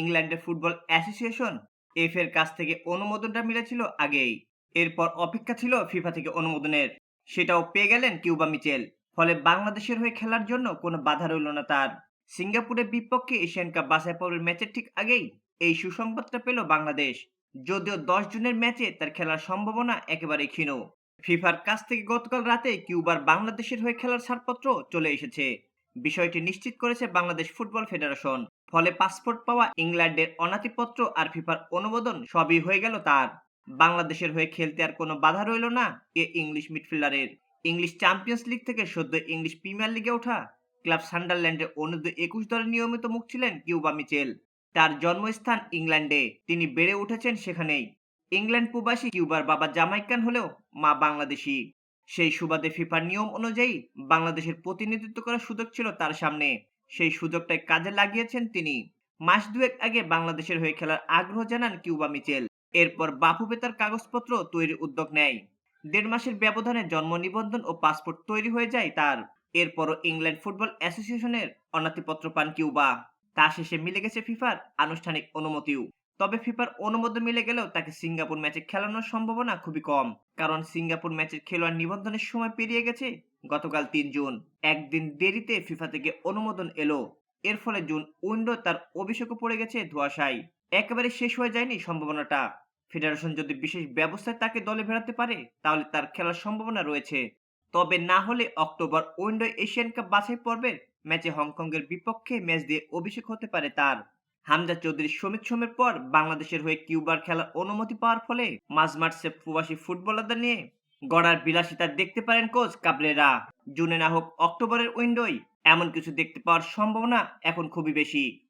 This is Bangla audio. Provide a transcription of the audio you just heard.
ইংল্যান্ডের ফুটবল অ্যাসোসিয়েশন এফ এর কাছ থেকে অনুমোদনটা মিলেছিল আগেই। এরপর অপেক্ষা ছিল ফিফা থেকে অনুমোদনের। সেটাও পেয়ে গেলেন কিউবা মিচেল। ফলে বাংলাদেশের হয়ে খেলার জন্য কোনো বাধা রইল না তার। সিঙ্গাপুরের বিপক্ষে এশিয়ান কাপ বাছাই পর্বের ম্যাচের ঠিক আগেই এই সুসংবাদটা পেল বাংলাদেশ। যদিও দশ জনের ম্যাচে তার খেলার সম্ভাবনা একেবারে ক্ষীণ। ফিফার কাছ থেকে গতকাল রাতে কিউবার বাংলাদেশের হয়ে খেলার ছাড়পত্র চলে এসেছে। বিষয়টি নিশ্চিত করেছে বাংলাদেশ ফুটবল ফেডারেশন। ফলে পাসপোর্ট পাওয়া ইংল্যান্ডের অনাতিপত্র আর ফিফার অনুমোদন সবই হয়ে গেল তার। বাংলাদেশের হয়ে খেলতে আর কোনো বাধা রইল না এ ইংলিশ মিডফিল্ডারের। ইংলিশ চ্যাম্পিয়ন্স লিগ থেকে সদ্য ইংলিশ প্রিমিয়ার লিগে ওঠা ক্লাব সান্ডারল্যান্ডের অনুর্ধ একুশ দলে নিয়মিত মুখ ছিলেন কিউবা মিচেল। তার জন্মস্থান ইংল্যান্ডে। তিনি বেড়ে উঠেছেন সেখানেই। ইংল্যান্ড প্রবাসী কিউবার বাবা জামাইকান হলেও মা বাংলাদেশি। সেই সুবাদে ফিফার নিয়ম অনুযায়ী বাংলাদেশের প্রতিনিধিত্ব করার সুযোগ ছিল তার সামনে। সেই সুযোগটাই কাজে লাগিয়েছেন তিনি। মাস দুয়েক আগে বাংলাদেশের হয়ে খেলার আগ্রহ জানান কিউবা মিচেল। এরপর বাফু বেতার কাগজপত্র তৈরির উদ্যোগ নেয়। দেড় মাসের ব্যবধানে জন্ম নিবন্ধন ও পাসপোর্ট তৈরি হয়ে যায় তার। এরপরও ইংল্যান্ড ফুটবল অ্যাসোসিয়েশনের অনাতিপত্র পান কিউবা। তা শেষে মিলে গেছে ফিফার আনুষ্ঠানিক অনুমতিও। তবে ফিফার অনুমোদন মিলে গেলেও তাকে সিঙ্গাপুর ম্যাচে খেলানোর সম্ভাবনা খুবই কম। কারণ সিঙ্গাপুর ম্যাচের খেলোয়াড় নিবন্ধনের সময় পেরিয়ে গেছে গতকাল তিন জুন। একদিন দেরিতে ফিফা থেকে অনুমোদন এলো। এর ফলে জুন উইন্ডো তার অভিষেকও পড়ে গেছে ধোয়াশায়। একেবারে শেষ হয়ে যায়নি সম্ভাবনাটা। ফেডারেশন যদি বিশেষ ব্যবস্থায় তাকে দলে ফেরাতে পারে, তাহলে তার খেলার সম্ভাবনা রয়েছে। তবে না হলে অক্টোবর উইন্ডো এশিয়ান কাপ বাছাই পর্বের ম্যাচে হংকংয়ের বিপক্ষে ম্যাচ দিয়ে অভিষেক হতে পারে তার। হামজা চৌধুরী শ্রমিক সমের পর বাংলাদেশের হয়ে কিউবার খেলার অনুমতি পাওয়ার ফলে মাঝমাঠে প্রবাসী ফুটবলারদের নিয়ে গড়ার বিলাসিতা দেখতে পারেন কোচ কাবলেরা। জুনে না হোক অক্টোবরের উইন্ডোয় এমন কিছু দেখতে পাওয়ার সম্ভাবনা এখন খুবই বেশি।